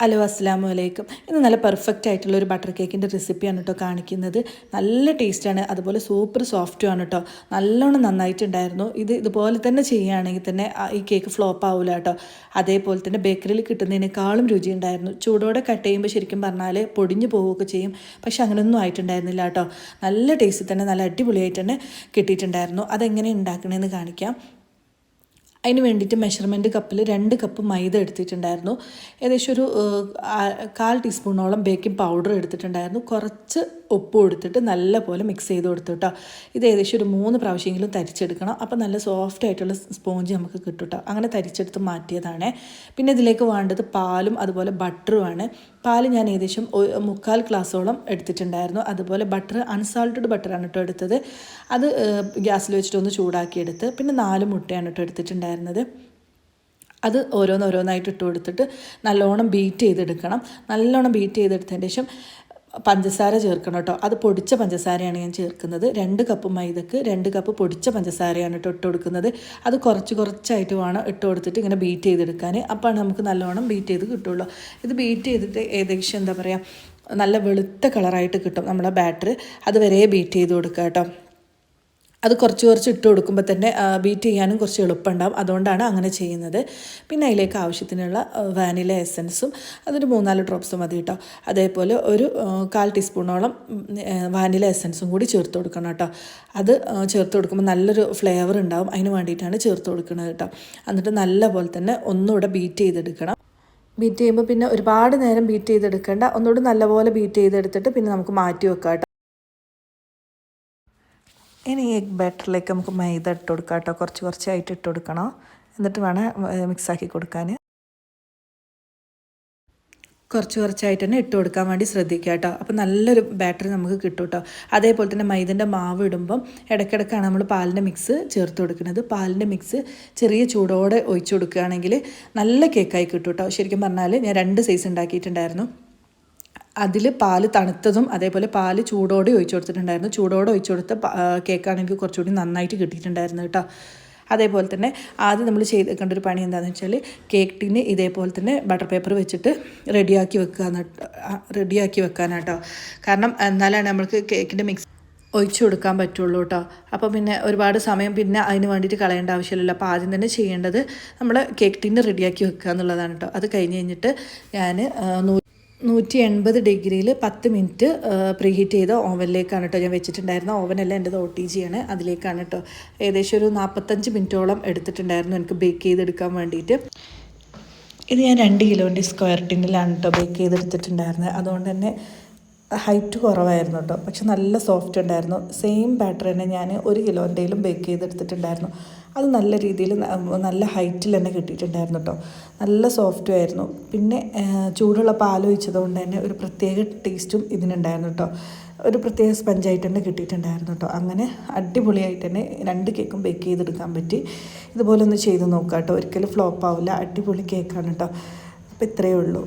Hello അസ്സാമു അലൈക്കും. ഇന്ന് നല്ല പെർഫെക്റ്റ് ആയിട്ടുള്ള ഒരു ബട്ടർ കേക്കിന്റെ റെസിപ്പിയാണ് കേട്ടോ കാണിക്കുന്നത്. നല്ല ടേസ്റ്റാണ് അതുപോലെ സൂപ്പർ സോഫ്റ്റും ആണ് കേട്ടോ നല്ലോണം നന്നായിട്ടുണ്ടായിരുന്നു. ഇത് ഇതുപോലെ തന്നെ ചെയ്യുകയാണെങ്കിൽ തന്നെ ഈ കേക്ക് ഫ്ലോപ്പ് ആവില്ല കേട്ടോ അതേപോലെ തന്നെ ബേക്കറിയിൽ കിട്ടുന്നതിനേക്കാളും രുചിയുണ്ടായിരുന്നു ചൂടോടെ കട്ട് ചെയ്യുമ്പോൾ ശരിക്കും പറഞ്ഞാൽ പൊടിഞ്ഞു പോവുകയൊക്കെ ചെയ്യും. പക്ഷെ അങ്ങനെയൊന്നും ആയിട്ടുണ്ടായിരുന്നില്ല കേട്ടോ നല്ല ടേസ്റ്റിൽ തന്നെ നല്ല അടിപൊളിയായിട്ട് തന്നെ കിട്ടിയിട്ടുണ്ടായിരുന്നു. അതെങ്ങനെ ഉണ്ടാക്കണമെന്ന് കാണിക്കാം. അതിന് വേണ്ടിയിട്ട് മെഷർമെന്റ് കപ്പിൽ രണ്ട് കപ്പ് മൈദ എടുത്തിട്ടുണ്ടായിരുന്നു. ഏകദേശം ഒരു കാൽ ടീസ്പൂണോളം ബേക്കിംഗ് പൗഡർ എടുത്തിട്ടുണ്ടായിരുന്നു. കുറച്ച് ഉപ്പ് കൊടുത്തിട്ട് നല്ലപോലെ മിക്സ് ചെയ്ത് കൊടുത്തു കേട്ടോ ഇത് ഏകദേശം ഒരു മൂന്ന് പ്രാവശ്യമെങ്കിലും തരിച്ചെടുക്കണം. അപ്പോൾ നല്ല സോഫ്റ്റ് ആയിട്ടുള്ള സ്പോഞ്ച് നമുക്ക് കിട്ടും കേട്ടോ അങ്ങനെ തരിച്ചെടുത്ത് മാറ്റിയതാണ്. പിന്നെ ഇതിലേക്ക് വേണ്ടത് പാലും അതുപോലെ ബട്ടറുമാണ് പാൽ ഞാൻ ഏകദേശം മുക്കാൽ ഗ്ലാസ്സോളം എടുത്തിട്ടുണ്ടായിരുന്നു. അതുപോലെ ബട്ടർ അൺസാൾട്ടഡ് ബട്ടറാണ് കേട്ടോ എടുത്തത്. അത് ഗ്യാസിൽ വെച്ചിട്ട് ഒന്ന് ചൂടാക്കിയെടുത്ത് പിന്നെ നാല് മുട്ടയാണ് കേട്ടോ എടുത്തിട്ടുണ്ടായിരുന്നത്. അത് ഓരോന്നോരോന്നായിട്ട് ഇട്ട് കൊടുത്തിട്ട് നല്ലോണം ബീറ്റ് ചെയ്തെടുക്കണം. നല്ലോണം ബീറ്റ് ചെയ്തെടുത്തതിന് ശേഷം പഞ്ചസാര ചേർക്കണം കേട്ടോ. അത് പൊടിച്ച പഞ്ചസാരയാണ് ഞാൻ ചേർക്കുന്നത്. രണ്ട് കപ്പ് മൈദക്ക് രണ്ട് കപ്പ് പൊടിച്ച പഞ്ചസാരയാണ് കേട്ടോ ഇട്ട് കൊടുക്കുന്നത് അത് കുറച്ച് കുറച്ചായിട്ട് വേണം ഇട്ട് കൊടുത്തിട്ട് ഇങ്ങനെ ബീറ്റ് ചെയ്തെടുക്കാൻ. അപ്പോഴാണ് നമുക്ക് നല്ലോണം ബീറ്റ് ചെയ്ത് കിട്ടുള്ളൂ. ഇത് ബീറ്റ് ചെയ്തിട്ട് ഏകദേശം എന്താ പറയുക നല്ല വെളുത്ത കളറായിട്ട് കിട്ടും നമ്മുടെ ബാറ്റർ അതുവരെ ബീറ്റ് ചെയ്ത് കൊടുക്കുക കേട്ടോ. അത് കുറച്ച് കുറച്ച് ഇട്ട് കൊടുക്കുമ്പോൾ തന്നെ ബീറ്റ് ചെയ്യാനും കുറച്ച് എളുപ്പമുണ്ടാവും. അതുകൊണ്ടാണ് അങ്ങനെ ചെയ്യുന്നത്. പിന്നെ അതിലേക്ക് ആവശ്യത്തിനുള്ള വാനില എസൻസും അതൊരു മൂന്നാൽ ഡ്രോപ്സ് മതി കേട്ടോ. അതേപോലെ ഒരു കാൽ ടീസ്പൂണോളം വാനില എസൻസും കൂടി ചേർത്ത് കൊടുക്കണം കേട്ടോ. അത് ചേർത്ത് കൊടുക്കുമ്പോൾ നല്ലൊരു ഫ്ലേവർ ഉണ്ടാവും. അതിന് വേണ്ടിയിട്ടാണ് ചേർത്ത് കൊടുക്കുന്നത് കേട്ടോ. എന്നിട്ട് നല്ല പോലെ തന്നെ ഒന്നുകൂടെ ബീറ്റ് ചെയ്തെടുക്കണം. ബീറ്റ് ചെയ്യുമ്പോൾ പിന്നെ ഒരുപാട് നേരം ബീറ്റ് ചെയ്തെടുക്കേണ്ട. ഒന്നുകൂടി നല്ലപോലെ ബീറ്റ് ചെയ്തെടുത്തിട്ട് പിന്നെ നമുക്ക് മാറ്റി വെക്കാം ഇനി എഗ് ബാറ്ററിലേക്ക് നമുക്ക് മൈദ ഇട്ട് കൊടുക്കാം കേട്ടോ. കുറച്ച് കുറച്ചായിട്ട് ഇട്ട് കൊടുക്കണം. എന്നിട്ട് വേണം മിക്സാക്കി കൊടുക്കാൻ. കുറച്ച് കുറച്ചായിട്ട് തന്നെ ഇട്ട് കൊടുക്കാൻ വേണ്ടി ശ്രദ്ധിക്കുക കേട്ടോ. അപ്പോൾ നല്ലൊരു ബാറ്ററി നമുക്ക് കിട്ടും കേട്ടോ. അതേപോലെ തന്നെ മൈദന്റെ മാവ് ഇടുമ്പം ഇടയ്ക്കിടയ്ക്കാണ് നമ്മൾ പാലിന്റെ മിക്സ് ചേർത്ത് കൊടുക്കുന്നത്. പാലിന്റെ മിക്സ് ചെറിയ ചൂടോടെ ഒഴിച്ചു കൊടുക്കുകയാണെങ്കിൽ നല്ല കേക്കായി കിട്ടും കേട്ടോ. ശരിക്കും പറഞ്ഞാൽ ഞാൻ രണ്ട് സൈസ് ഉണ്ടാക്കിയിട്ടുണ്ടായിരുന്നു. അതിൽ പാൽ തണുത്തതും അതേപോലെ പാൽ ചൂടോടെ ഒഴിച്ചു കൊടുത്തിട്ടുണ്ടായിരുന്നു. ചൂടോടെ ഒഴിച്ചു കൊടുത്ത കേക്കാണ് എനിക്ക് കുറച്ചുകൂടി നന്നായിട്ട് കിട്ടിയിട്ടുണ്ടായിരുന്നു കേട്ടോ. അതേപോലെ തന്നെ ആദ്യം നമ്മൾ ചെയ്തേക്കേണ്ട കണ്ട ഒരു പണി എന്താണെന്ന് വെച്ചാൽ കേക്ക് ടിന് ഇതേപോലെ തന്നെ ബട്ടർ പേപ്പർ വെച്ചിട്ട് റെഡിയാക്കി വെക്കുക റെഡിയാക്കി വെക്കാനാട്ടോ കാരണം എന്നാലാണ് നമ്മൾക്ക് കേക്കിന്റെ മിക്സ് ഒഴിച്ചു കൊടുക്കാൻ പറ്റുള്ളൂ കേട്ടോ അപ്പോൾ പിന്നെ ഒരുപാട് സമയം പിന്നെ അതിന് വേണ്ടിയിട്ട് കളയേണ്ട ആവശ്യമില്ലല്ലോ. അപ്പോൾ ആദ്യം തന്നെ ചെയ്യേണ്ടത് നമ്മൾ കേക്ക് ടിന്ന് റെഡിയാക്കി വെക്കുക എന്നുള്ളതാണ് കേട്ടോ അത് കഴിഞ്ഞ് കഴിഞ്ഞിട്ട് ഞാൻ നൂറ്റി എൺപത് ഡിഗ്രിയിൽ പത്ത് മിനിറ്റ് പ്രീഹീറ്റ് ചെയ്ത ഓവനിലേക്കാണ് കേട്ടോ ഞാൻ വെച്ചിട്ടുണ്ടായിരുന്ന. ഓവനല്ല എന്റെ ഒ ടി ജിയാണ് അതിലേക്കാണ് കേട്ടോ ഏകദേശം ഒരു നാൽപ്പത്തഞ്ച് മിനിറ്റോളം എടുത്തിട്ടുണ്ടായിരുന്നു എനിക്ക് ബേക്ക് ചെയ്തെടുക്കാൻ വേണ്ടിയിട്ട് ഇത് ഞാൻ രണ്ട് കിലോന്റെ സ്ക്വയർ ടിന്നിലാണ് കേട്ടോ ബേക്ക് ചെയ്തെടുത്തിട്ടുണ്ടായിരുന്നത് അതുകൊണ്ട് തന്നെ ഹൈറ്റ് കുറവായിരുന്നു കേട്ടോ പക്ഷെ നല്ല സോഫ്റ്റ് ഉണ്ടായിരുന്നു. സെയിം ബാറ്റർ തന്നെ ഞാൻ ഒരു കിലോന്റെയിലും ബേക്ക് ചെയ്തെടുത്തിട്ടുണ്ടായിരുന്നു. അത് നല്ല രീതിയിൽ നല്ല ഹൈറ്റിൽ തന്നെ കിട്ടിയിട്ടുണ്ടായിരുന്നു കേട്ടോ നല്ല സോഫ്റ്റും ആയിരുന്നു. പിന്നെ ചൂടുള്ള പാൽ ഒഴിച്ചതുകൊണ്ട് തന്നെ ഒരു പ്രത്യേക ടേസ്റ്റും ഇതിനുണ്ടായിരുന്നു കേട്ടോ ഒരു പ്രത്യേക സ്പഞ്ചായിട്ട് തന്നെ കിട്ടിയിട്ടുണ്ടായിരുന്നു കേട്ടോ അങ്ങനെ അടിപൊളിയായിട്ട് തന്നെ രണ്ട് കേക്കും ബേക്ക് ചെയ്തെടുക്കാൻ പറ്റി. ഇതുപോലെ ഒന്ന് ചെയ്ത് നോക്കാം കേട്ടോ ഒരിക്കലും ഫ്ലോപ്പ് ആവില്ല. അടിപൊളി കേക്കാണ് കേട്ടോ അപ്പോൾ ഇത്രയേ ഉള്ളൂ.